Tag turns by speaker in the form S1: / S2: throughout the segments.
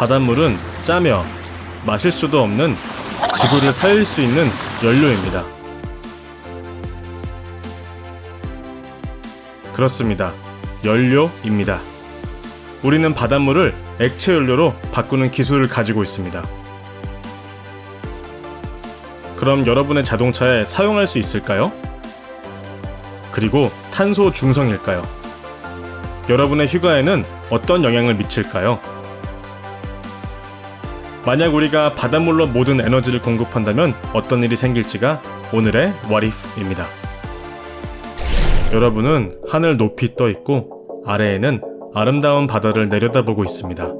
S1: 바닷물은 짜며 마실 수도 없는 지구를 살릴 수 있는 연료입니다. 그렇습니다. 연료입니다. 우리는 바닷물을 액체 연료로 바꾸는 기술을 가지고 있습니다. 그럼 여러분의 자동차에 사용할 수 있을까요? 그리고 탄소 중성일까요? 여러분의 휴가에는 어떤 영향을 미칠까요? 만약 우리가 바닷물로 모든 에너지를 공급한다면 어떤 일이 생길지가 오늘의 What If입니다. 여러분은 하늘 높이 떠 있고 아래에는 아름다운 바다를 내려다보고 있습니다.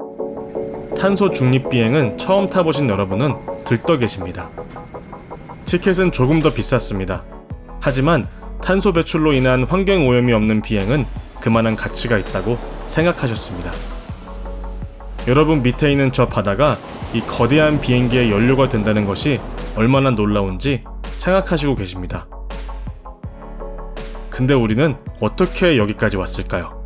S1: 탄소 중립 비행은 처음 타보신 여러분은 들떠 계십니다. 티켓은 조금 더 비쌌습니다. 하지만 탄소 배출로 인한 환경 오염이 없는 비행은 그만한 가치가 있다고 생각하셨습니다. 여러분 밑에 있는 저 바다가 이 거대한 비행기의 연료가 된다는 것이 얼마나 놀라운지 생각하시고 계십니다. 근데 우리는 어떻게 여기까지 왔을까요?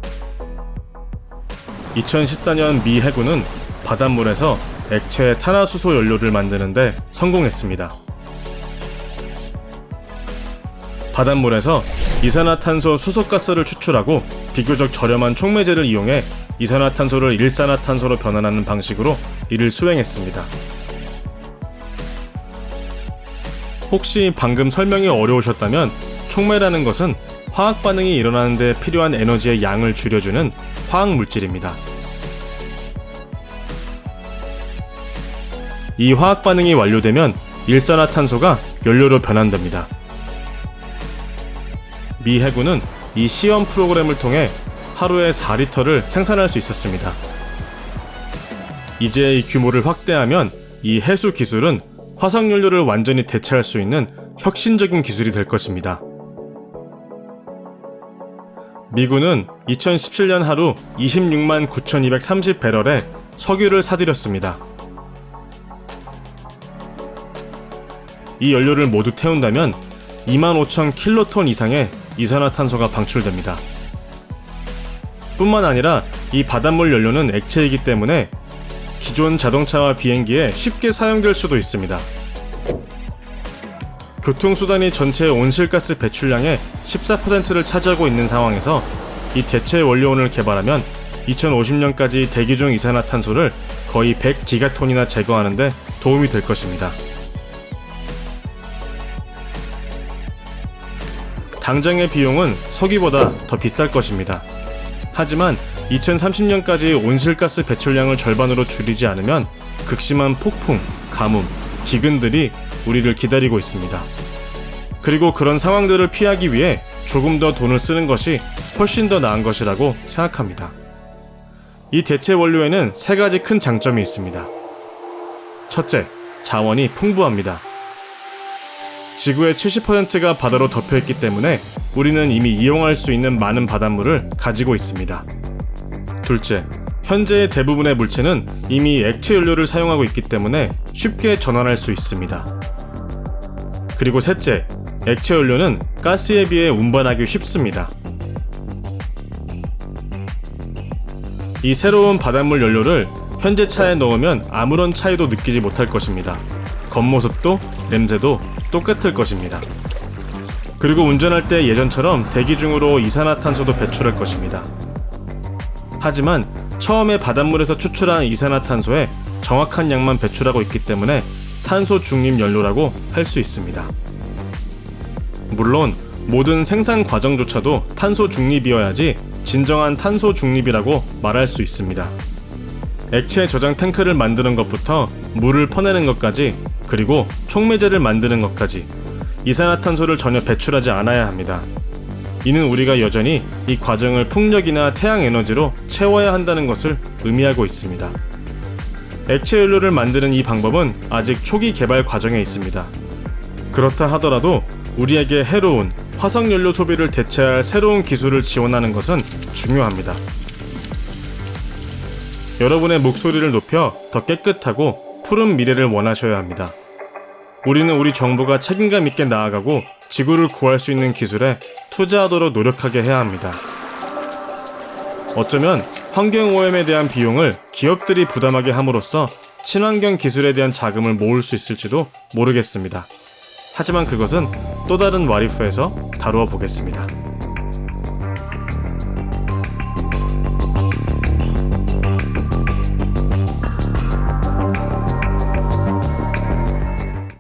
S1: 2014년 미 해군은 바닷물에서 액체 탄화수소 연료를 만드는데 성공했습니다. 바닷물에서 이산화탄소 수소가스를 추출하고 비교적 저렴한 촉매제를 이용해 이산화탄소를 일산화탄소로 변환하는 방식으로 이를 수행했습니다. 혹시 방금 설명이 어려우셨다면 촉매라는 것은 화학 반응이 일어나는데 필요한 에너지의 양을 줄여주는 화학 물질입니다. 이 화학 반응이 완료되면 일산화탄소가 연료로 변환됩니다. 미 해군은 이 시험 프로그램을 통해 하루에 4리터를 생산할 수 있었습니다. 이제 이 규모를 확대하면 이 해수 기술은 화석연료를 완전히 대체할 수 있는 혁신적인 기술이 될 것입니다. 미군은 2017년 하루 26만 9,230배럴의 석유를 사들였습니다. 이 연료를 모두 태운다면 2만 5천 킬로톤 이상의 이산화탄소가 방출됩니다. 뿐만 아니라 이 바닷물 연료는 액체이기 때문에 기존 자동차와 비행기에 쉽게 사용될 수도 있습니다. 교통수단이 전체 온실가스 배출량의 14%를 차지하고 있는 상황에서 이 대체 원료원을 개발하면 2050년까지 대기 중 이산화탄소를 거의 100기가톤이나 제거하는데 도움이 될 것입니다. 당장의 비용은 석유보다 더 비쌀 것입니다. 하지만 2030년까지 온실가스 배출량을 절반으로 줄이지 않으면 극심한 폭풍, 가뭄, 기근들이 우리를 기다리고 있습니다. 그리고 그런 상황들을 피하기 위해 조금 더 돈을 쓰는 것이 훨씬 더 나은 것이라고 생각합니다. 이 대체 원료에는 세 가지 큰 장점이 있습니다. 첫째, 자원이 풍부합니다. 지구의 70%가 바다로 덮여 있기 때문에 우리는 이미 이용할 수 있는 많은 바닷물을 가지고 있습니다. 둘째, 현재의 대부분의 물체는 이미 액체 연료를 사용하고 있기 때문에 쉽게 전환할 수 있습니다. 그리고 셋째, 액체 연료는 가스에 비해 운반하기 쉽습니다. 이 새로운 바닷물 연료를 현재 차에 넣으면 아무런 차이도 느끼지 못할 것입니다. 겉모습도 냄새도 똑같을 것입니다. 그리고 운전할 때 예전처럼 대기 중으로 이산화탄소도 배출할 것입니다. 하지만 처음에 바닷물에서 추출한 이산화탄소의 정확한 양만 배출하고 있기 때문에 탄소 중립 연료라고 할 수 있습니다. 물론 모든 생산 과정조차도 탄소 중립이어야지 진정한 탄소 중립이라고 말할 수 있습니다. 액체 저장 탱크를 만드는 것부터 물을 퍼내는 것까지 그리고 촉매제를 만드는 것까지 이산화탄소를 전혀 배출하지 않아야 합니다. 이는 우리가 여전히 이 과정을 풍력이나 태양 에너지로 채워야 한다는 것을 의미하고 있습니다. 액체 연료를 만드는 이 방법은 아직 초기 개발 과정에 있습니다. 그렇다 하더라도 우리에게 해로운 화석 연료 소비를 대체할 새로운 기술을 지원하는 것은 중요합니다. 여러분의 목소리를 높여 더 깨끗하고 푸른 미래를 원하셔야 합니다. 우리는 우리 정부가 책임감 있게 나아가고 지구를 구할 수 있는 기술에 투자하도록 노력하게 해야 합니다. 어쩌면 환경오염에 대한 비용을 기업들이 부담하게 함으로써 친환경 기술에 대한 자금을 모을 수 있을지도 모르겠습니다. 하지만 그것은 또 다른 와리프에서 다루어 보겠습니다.